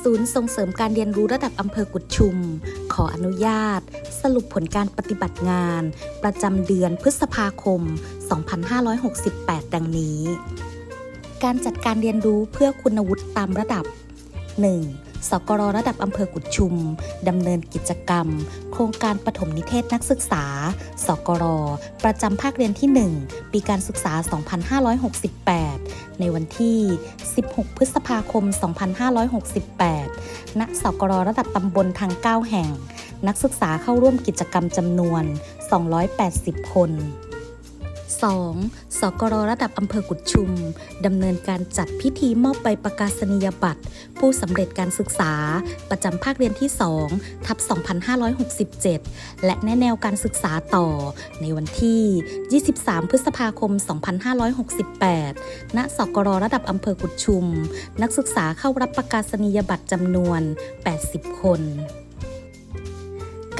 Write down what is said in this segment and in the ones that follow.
ศูนย์ส่งเสริมการเรียนรู้ระดับอำเภอกุดชุม ขออนุญาต สรุปผลการปฏิบัติงาน ประจำเดือนพฤษภาคม 2568 ดังนี้ การจัดการเรียนรู้เพื่อคุณวุฒิตามระดับ 1. สกรระดับอำเภอกุดชุมดำเนินกิจกรรม โครงการปฐมนิเทศนักศึกษา สกร ประจำภาคเรียนที่ 1 ปีการศึกษา 2568 ในวันที่ 16 พฤษภาคม 2568 ณ สกรระดับตำบลทาง 9 แห่ง นักศึกษาเข้าร่วมกิจกรรมจำนวน 280 คน 2. สกรระดับอำเภอกุดชุม ดำเนินการจัดพิธีมอบใบประกาศนียบัตร ผู้สำเร็จการศึกษา ประจำภาคเรียนที่ 2 ทับ 2567 และแนแนวการศึกษาต่อ ในวันที่ 23 พฤษภาคม 2568 ณ สกรระดับอำเภอกุดชุม นักศึกษาเข้ารับประกาศนียบัตรจำนวน 80 คน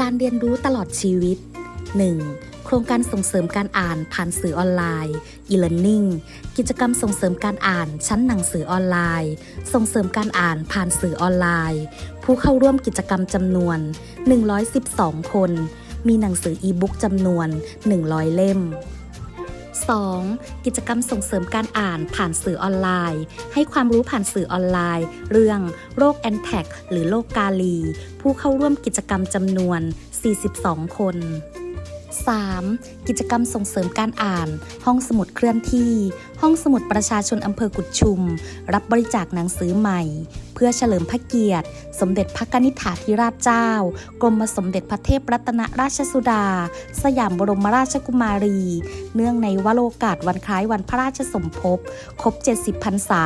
การเรียนรู้ตลอดชีวิต 1. โครงการส่งเสริมการอ่านผ่านสื่อออนไลน์ e-learning กิจกรรมส่งเสริมการอ่านชั้นหนังสือออนไลน์ ส่งเสริมการอ่านผ่านสื่อออนไลน์ ผู้เข้าร่วมกิจกรรมจำนวน 112 คน มีหนังสืออีบุ๊กจำนวน 100 เล่ม 2. กิจกรรมส่งเสริมการอ่านผ่านสื่อออนไลน์ ให้ความรู้ผ่านสื่อออนไลน์ เรื่องโรคแอนแทกหรือโรคกาลี ผู้เข้าร่วมกิจกรรมจำนวน 42 คน 3. กิจกรรมส่งเสริมการอ่าน ห้องสมุดเคลื่อนที่ ห้องสมุดประชาชนอำเภอกุดชุม รับบริจาคหนังสือใหม่ เพื่อเฉลิมพระเกียรติ สมเด็จพระกนิษฐาธิราชเจ้า กรมสมเด็จพระเทพรัตนราชสุดา สยามบรมราชกุมารี เนื่องในวโรกาสวันคล้ายวันพระราชสมภพ ครบ 70พรรษา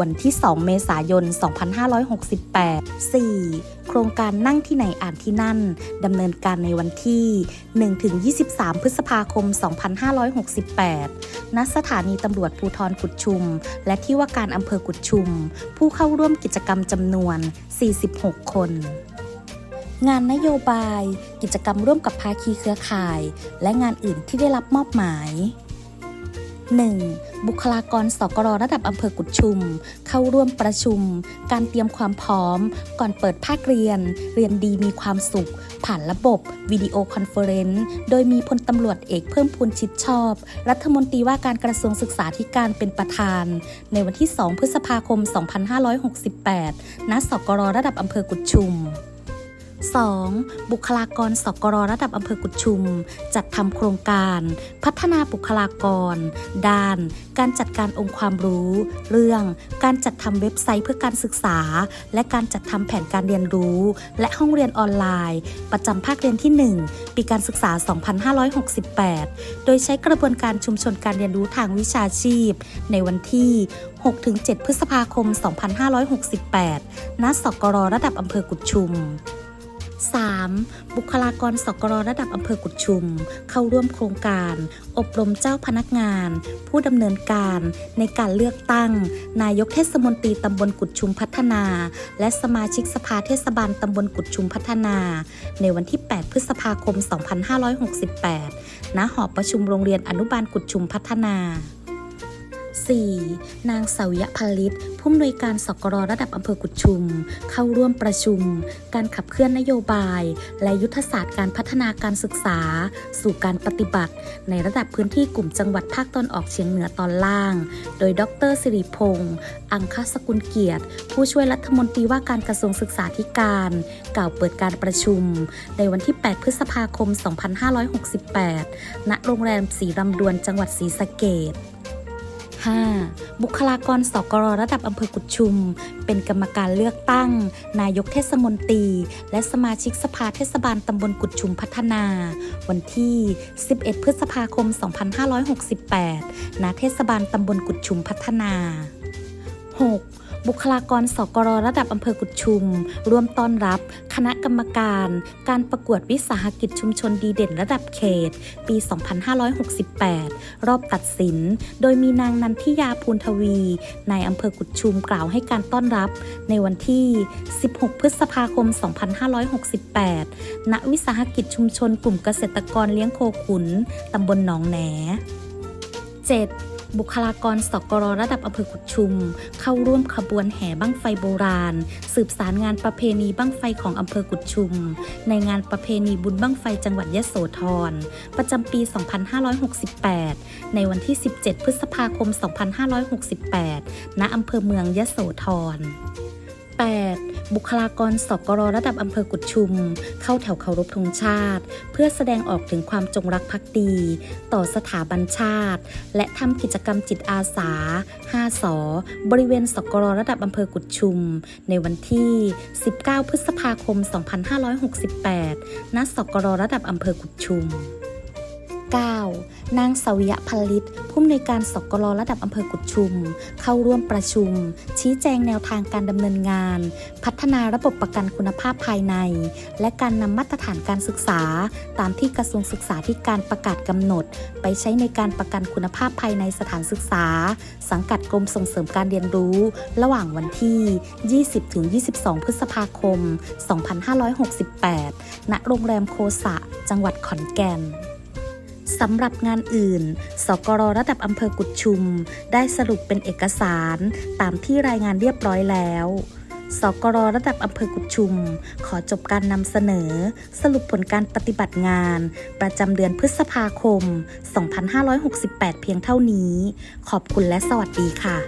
วันที่ 2 เมษายน 2568 4. โครงการนั่งที่ไหนอ่านที่นั่นดำเนินการในวันที่ 1-23 พฤษภาคม 2568 ณ สถานีตำรวจภูทรกุดชุม และที่ว่าการอำเภอกุดชุม ผู้เข้าร่วมกิจกรรมจำนวน 46 คนงานนโยบาย กิจกรรมร่วมกับภาคีเครือข่าย และงานอื่นที่ได้รับมอบหมาย 1. บุคลากรสกรระดับอำเภอกุดชุม เข้าร่วมประชุม การเตรียมความพร้อม ก่อนเปิดภาคเรียน เรียนดีมีความสุข ผ่านระบบวิดีโอคอนเฟอเรนซ์โดยมีพลตำรวจเอกเพิ่มพูนชิดชอบ รัฐมนตรีว่าการกระทรวงศึกษาธิการเป็นประธาน ในวันที่ 2 พฤษภาคม 2568 ณ สกรระดับอำเภอกุดชุม 2. บุคลากรสกรระดับอำเภอกุดชุม จัดทำโครงการ พัฒนาบุคลากร ด้าน การจัดการองค์ความรู้ เรื่อง การจัดทำเว็บไซต์เพื่อการศึกษา และการจัดทำแผนการเรียนรู้ และห้องเรียนออนไลน์ ประจำภาคเรียนที่ 1 ปีการศึกษา 2568 โดยใช้กระบวนการชุมชนการเรียนรู้ทางวิชาชีพ ในวันที่ 6-7 พฤษภาคม 2568 ณ สกรระดับอำเภอกุดชุม 3. บุคลากรสกรระดับอำเภอกุดชุม เข้าร่วมโครงการ อบรมเจ้าพนักงาน ผู้ดำเนินการในการเลือกตั้ง นายกเทศมนตรีตำบลกุดชุมพัฒนา และสมาชิกสภาเทศบาลตำบลกุดชุมพัฒนา ในวันที่ 8 พฤษภาคม 2568 ณ หอประชุมโรงเรียนอนุบาลกุดชุมพัฒนา 4. นางสาวยพลิตผู้อำนวยการสกรระดับอำเภอกุดชุม เข้าร่วมประชุม การขับเคลื่อนนโยบาย และยุทธศาสตร์การพัฒนาการศึกษา สู่การปฏิบัติ ในระดับพื้นที่กลุ่มจังหวัดภาคตอนออกเฉียงเหนือตอนล่าง โดยดรสิริพงษ์อังคสกุลเกียรติ ผู้ช่วยรัฐมนตรีว่าการกระทรวงศึกษาธิการ กล่าวเปิดการประชุม ในวันที่ 8 พฤษภาคม 2568 ณ โรงแรมสีรำดวนจังหวัดศรีสะเกษ 5. บุคลากรสกรระดับอำเภอกุดชุม เป็นกรรมการเลือกตั้ง นายกเทศมนตรี และสมาชิกสภาเทศบาลตำบลกุดชุมพัฒนา วันที่ 11 พฤษภาคม 2568 ณ เทศบาลตำบลกุดชุมพัฒนา 6. บุคลากรสกรระดับอำเภอกุดชุม ร่วมต้อนรับ คณะกรรมการ การประกวดวิสาหกิจชุมชนดีเด่นระดับเขต ปี 2568 รอบตัดสิน โดยมีนางนันทิยาภูลทวีนายอำเภอกุดชุมกล่าวให้การต้อนรับ ในวันที่ 16 พฤษภาคม 2568 ณ วิสาหกิจชุมชนกลุ่มเกษตรกรเลี้ยงโคขุน ตำบลหนองแหน 7. บุคลากรสกรระดับอำเภอกุดชุม เข้าร่วมขบวนแห่บั้งไฟโบราณ สืบสารงานประเพณีบั้งไฟของอำเภอกุดชุม ในงานประเพณีบุญบั้งไฟจังหวัดยะโสธร ประจำปี 2568 ในวันที่ 17 พฤษภาคม 2568 ณอำเภอเมืองยะโสธร 8. บุคลากรสกรระดับอำเภอกุดชุม เข้าแถวเคารพธงชาติ เพื่อแสดงออกถึงความจงรักภักดี ต่อสถาบันชาติ และทำกิจกรรมจิตอาสา 5สบริเวณสกรระดับอำเภอกุดชุม ในวันที่ 19 พฤษภาคม 2568 ณ สกรระดับอำเภอกุดชุม 9. นางสวิยพลิตผู้อำนวยการสกรระดับอำเภอกุดชุม เข้าร่วมประชุม ชี้แจงแนวทางการดำเนินงาน พัฒนาระบบประกันคุณภาพภายใน และการนำมาตรฐานการศึกษา ตามที่กระทรวงศึกษาธิการประกาศกำหนด ไปใช้ในการประกันคุณภาพภายในสถานศึกษา สังกัดกรมส่งเสริมการเรียนรู้ ระหว่างวันที่ 20-22 พฤษภาคม 2568 ณ โรงแรมโคสะ จังหวัดขอนแก่น สำหรับงานอื่น สกรระดับอำเภอกุดชุม ได้สรุปเป็นเอกสารตามที่รายงานเรียบร้อยแล้วสกรระดับอำเภอกุดชุม ขอจบการนำเสนอ สรุปผลการปฏิบัติงาน ประจำเดือนพฤษภาคม 2568 เพียงเท่านี้ ขอบคุณและสวัสดีค่ะ